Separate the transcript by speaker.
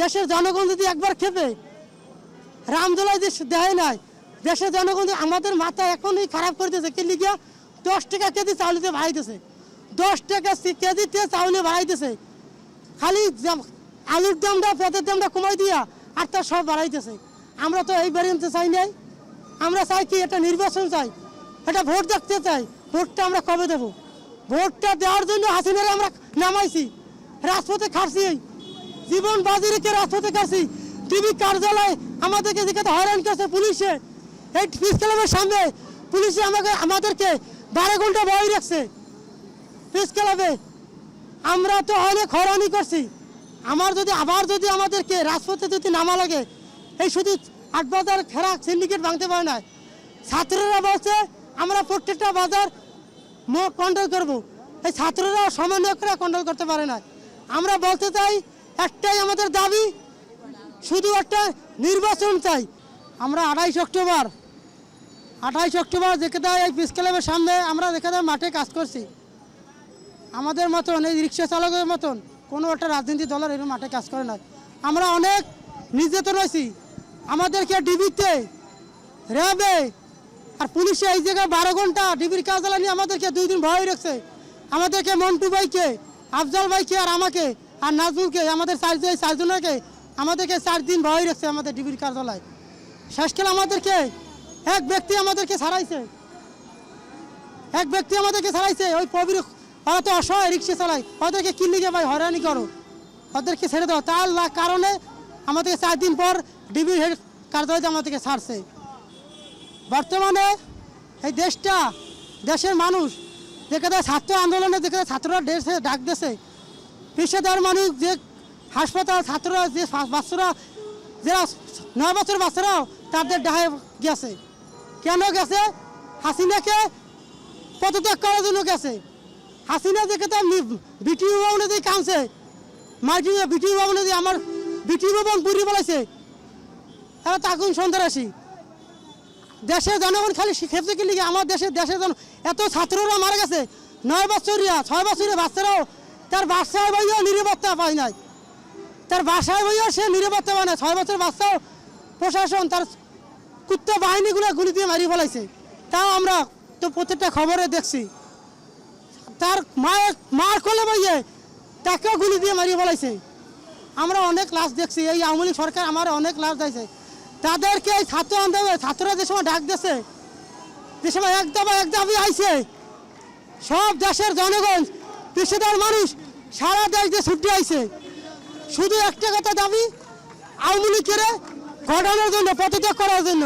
Speaker 1: দেশের জনগণ যদি একবার খেপে রামদোলায় যে দেয় নাই, দেশের জনগণ আমাদের মাথা এখনই খারাপ করে দিয়েছে কে লিগিয়া দশ টাকা কেজি চাউলিতে বাড়াইতেছে দশ টাকা কেজিতে চাউলে বাড়াইতেছে খালি আলুর দামটা, পেঁয়াজের দামটা কমাই দিয়া আর তার সব বাড়াইতেছে আমরা তো এই বাড়িতে চাই নাই। আমরা চাই কি এটা নির্বাচন চাই, এটা ভোট দেখতে চাই। ভোটটা আমরা কবে দেব? ভোটটা দেওয়ার জন্য হাসিনারে আমরা নামাইছি। রাজপথে খাটছি জীবন বাজি রেখে রাজপথে খাটছি টিভি কার্যালয় আমাদেরকে যেখানে হয়রান করছে পুলিশে, এই পিস ক্লাবের সামনে পুলিশে আমাকে, আমাদেরকে বারো ঘণ্টা বই রাখছে। পিস ক্লাবে। আমরা তো অনেক হয়রানি করছি। আমার যদি, আবার যদি আমাদেরকে রাজপথে যদি নামা লাগে, এই শুধু আট বাজার খেরা সিন্ডিকেট ভাঙতে পারে না। ছাত্ররা বলছে, আমরা প্রত্যেকটা বাজার কন্ট্রোল করব। এই ছাত্ররা সমন্বয় করে কন্ট্রোল করতে পারে না। আমরা বলতে চাই একটাই আমাদের দাবি, শুধু একটা নির্বাচন চাই। আমরা আঠাইশ অক্টোবর আঠাইশ অক্টোবর দেখে দেয় এই পিস ক্লাবের সামনে আমরা দেখে দেয় মাঠে কাজ করছি। আমাদের মতন, এই রিক্সা চালকের মতন কোনো একটা রাজনীতি দলের এরকম মাঠে কাজ করে না। আমরা অনেক নির্যাতন হয়েছি। আমাদেরকে ডিবিতে, র্যাবে আর পুলিশে এই জায়গায় বারো ঘণ্টা ডিবির কাজ নিয়ে আমাদেরকে দুই দিন ভয় রাখছে। আমাদেরকে মন্টু ভাইকে, আফজাল ভাইকে আর আমাকে আর নাজমুলকে, আমাদের চারজন চারজনকে আমাদেরকে চার দিন ভয় রাখছে আমাদের ডিবির কার্যালয়। শেষকালে আমাদেরকে, এক ব্যক্তি আমাদেরকে ছাড়াইছে। এক ব্যক্তি আমাদেরকে ছাড়াইছে, ওই প্রবীর ওরা তো অসহায় রিক্সা চালায়। ওদেরকে কিনলিগে ভাই হয়রানি করো? ওদেরকে ছেড়ে দাও। তার কারণে আমাদেরকে চার দিন পর ডিবির হেড কার্যালয়তে আমাদেরকে ছাড়ছে। বর্তমানে এই দেশটা, দেশের মানুষ যেখানে ছাত্র আন্দোলনে যেখানে ছাত্ররা দেশে ডাক দেশে পেশাদার মানুষ যে হাসপাতাল, ছাত্ররা, যে বাচ্চারা, যারা নয় বছর বাচ্চারাও তাদের ডাহে গেছে। কেন গেছে? হাসিনাকে পদত্যাগ করার জন্য গেছে। হাসিনা দেখে তার বিটিও ভবনে দিয়ে কাঁদছে। মাটি বিটিও ভবনে আমার বিটিও ভবন পুরি বলেছে এরা তাকুন সন্ত্রাসী। দেশের জনগণ খালি খেপছে কি লিগে আমার দেশের দেশের এত ছাত্ররা মারা গেছে। নয় বছরিয়া, ছয় বছরের বাচ্চারাও তার বাসায় বইও নিরাপত্তা পায় নাই। তার বাসায় বইও সে নিরাপত্তা পায় না ছয় বছর বাচ্চাও প্রশাসন তার কুত্তা বাহিনীগুলো গুলি দিয়ে মারিয়ে ফেলাইছে। তাও আমরা তো প্রত্যেকটা খবরে দেখছি। তার মায়ের মার কোলে বইয়ে তাকেও গুলি দিয়ে মারিয়ে ফেলাইছে। আমরা অনেক লাশ দেখছি। এই আওয়ামী লীগ সরকার আমার অনেক লাশ দিয়েছে। তাদেরকে এই ছাত্র আন্দোলন ছাত্ররা যে সময় ডাক দিয়েছে, যে সময় এক দাবা এক দাবি আইছে, সব দেশের জনগণ, পেশাদার মানুষ সারা দেশ দিয়ে ছুটি আইছে। শুধু একটা কথা দাবি আওয়ামী লীগের ঘটানোর জন্য, পদত্যাগ করার জন্য।